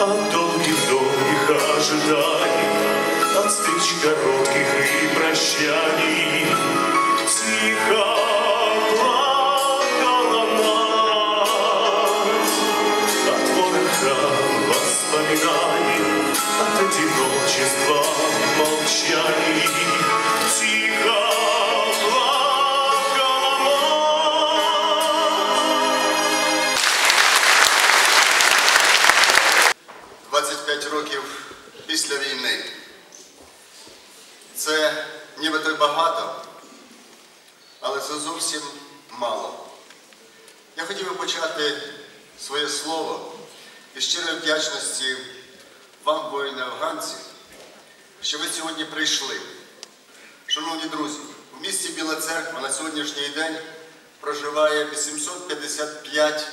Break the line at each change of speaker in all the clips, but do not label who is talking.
От долгих-долгих ожиданий, От встреч коротких и прощаний. Тихо плакала мать От вороха воспоминаний, От одиночества молчаний.
25 років після війни. Це нібито й багато, але це зовсім мало. Я хотів би почати своє слово із щирої вдячності вам, воїни афганці, що ви сьогодні прийшли. Шановні друзі, в місті Біла Церква на сьогоднішній день проживає 855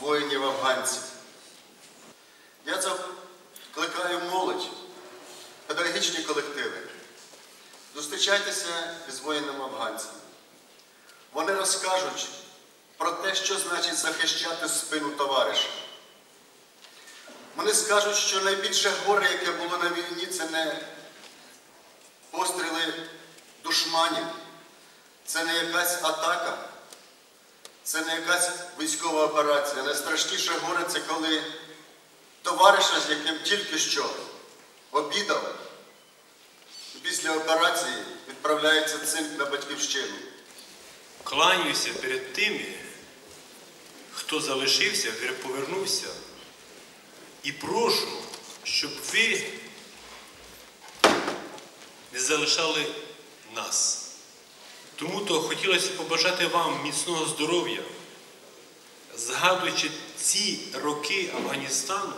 воїнів афганців. Педагогічні колективи. Зустрічайтеся із воїнами афганцями. Вони розкажуть про те, що значить захищати спину товариша. Вони скажуть, що найбільше горе, яке було на війні, це не постріли душманів, це не якась атака, це не якась військова операція. Найстрашніше горе це коли товариша, з яким тільки що обідав, після операції відправляється цинк на батьківщину.
Кланяюся перед тими, хто залишився, повернувся. І прошу, щоб ви не залишали нас. Тому то хотілося побажати вам міцного здоров'я, згадуючи ці роки Афганістану,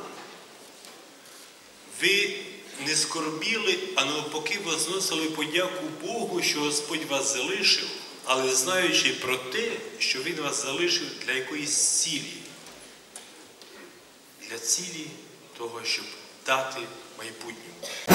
ви не скорбіли, а навпаки возносили подяку Богу, що Господь вас залишив, але знаючи про те, що Він вас залишив для якоїсь цілі, для цілі того, щоб дати майбутнє.